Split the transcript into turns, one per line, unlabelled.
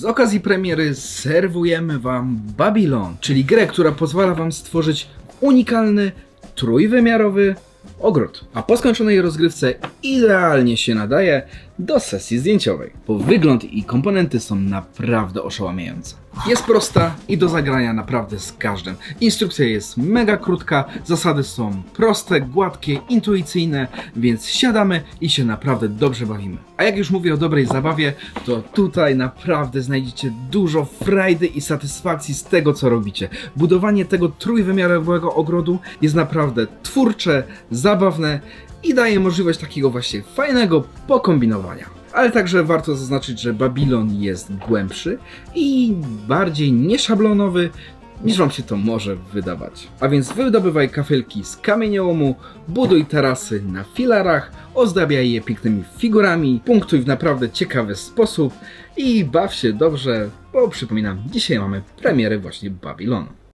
Z okazji premiery serwujemy Wam Babylon, czyli grę, która pozwala Wam stworzyć unikalny, trójwymiarowy ogród. A po skończonej rozgrywce idealnie się nadaje do sesji zdjęciowej, bo wygląd i komponenty są naprawdę oszałamiające. Jest prosta i do zagrania naprawdę z każdym. Instrukcja jest mega krótka, zasady są proste, gładkie, intuicyjne, więc siadamy i się naprawdę dobrze bawimy. A jak już mówię o dobrej zabawie, to tutaj naprawdę znajdziecie dużo frajdy i satysfakcji z tego, co robicie. Budowanie tego trójwymiarowego ogrodu jest naprawdę twórcze, zabawne i daje możliwość takiego właśnie fajnego pokombinowania. Ale także warto zaznaczyć, że Babylon jest głębszy i bardziej nieszablonowy niż wam się to może wydawać. A więc wydobywaj kafelki z kamieniołomu, buduj tarasy na filarach, ozdabiaj je pięknymi figurami, punktuj w naprawdę ciekawy sposób i baw się dobrze, bo przypominam, dzisiaj mamy premierę właśnie Babylonu.